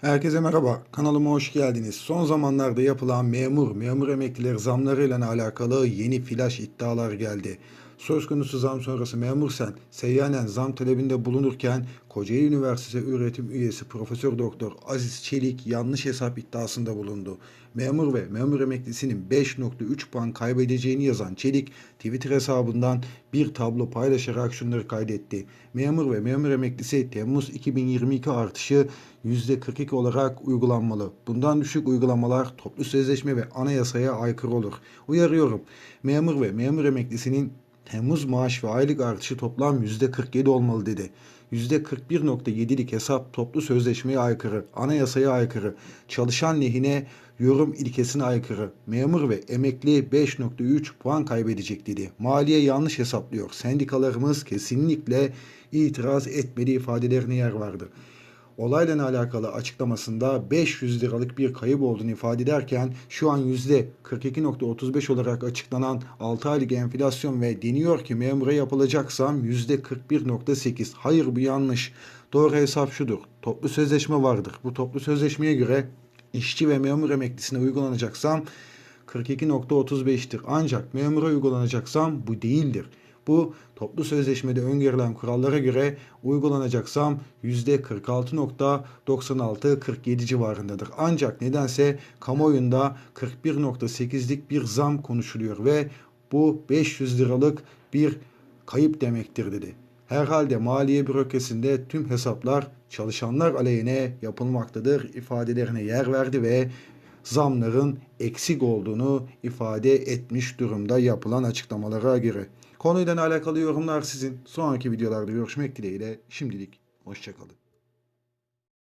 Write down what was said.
Herkese merhaba, kanalıma hoş geldiniz. Son zamanlarda yapılan memur, memur emeklileri zamlarıyla alakalı yeni flash iddialar geldi. Söz konusu zam sonrası memur sen seyyanen zam talebinde bulunurken Kocaeli Üniversitesi öğretim üyesi Profesör Doktor Aziz Çelik yanlış hesap iddiasında bulundu. Memur ve memur emeklisinin 5.3 puan kaybedeceğini yazan Çelik Twitter hesabından bir tablo paylaşarak şunları kaydetti. Memur ve memur emeklisi Temmuz 2022 artışı %42 olarak uygulanmalı. Bundan düşük uygulamalar toplu sözleşme ve anayasaya aykırı olur. Uyarıyorum. Memur ve memur emeklisinin Temmuz maaş ve aylık artışı toplam %47 olmalı dedi. %41.7'lik hesap toplu sözleşmeye aykırı, anayasaya aykırı, çalışan lehine yorum ilkesine aykırı. Memur ve emekli 5.3 puan kaybedecek dedi. Maliye yanlış hesaplıyor. Sendikalarımız kesinlikle itiraz etmeli ifadelerine yer verdi olayla alakalı açıklamasında 500 liralık bir kayıp olduğunu ifade ederken şu an %42.35 olarak açıklanan 6 aylık enflasyon ve deniyor ki memura yapılacak zam %41.8. Hayır bu yanlış. Doğru hesap şudur. Toplu sözleşme vardır. Bu toplu sözleşmeye göre işçi ve memur emeklisine uygulanacak zam 42.35'tir. Ancak memura uygulanacak bu değildir. Bu toplu sözleşmede öngörülen kurallara göre uygulanacak zam %46.96-47 civarındadır. Ancak nedense kamuoyunda 41.8'lik bir zam konuşuluyor ve bu 500 liralık bir kayıp demektir dedi. Herhalde maliye bürokrasisinde tüm hesaplar çalışanlar aleyhine yapılmaktadır ifadelerine yer verdi ve zamların eksik olduğunu ifade etmiş durumda yapılan açıklamalara göre. Konuyla alakalı yorumlar sizin. Sonraki videolarda görüşmek dileğiyle şimdilik hoşçakalın.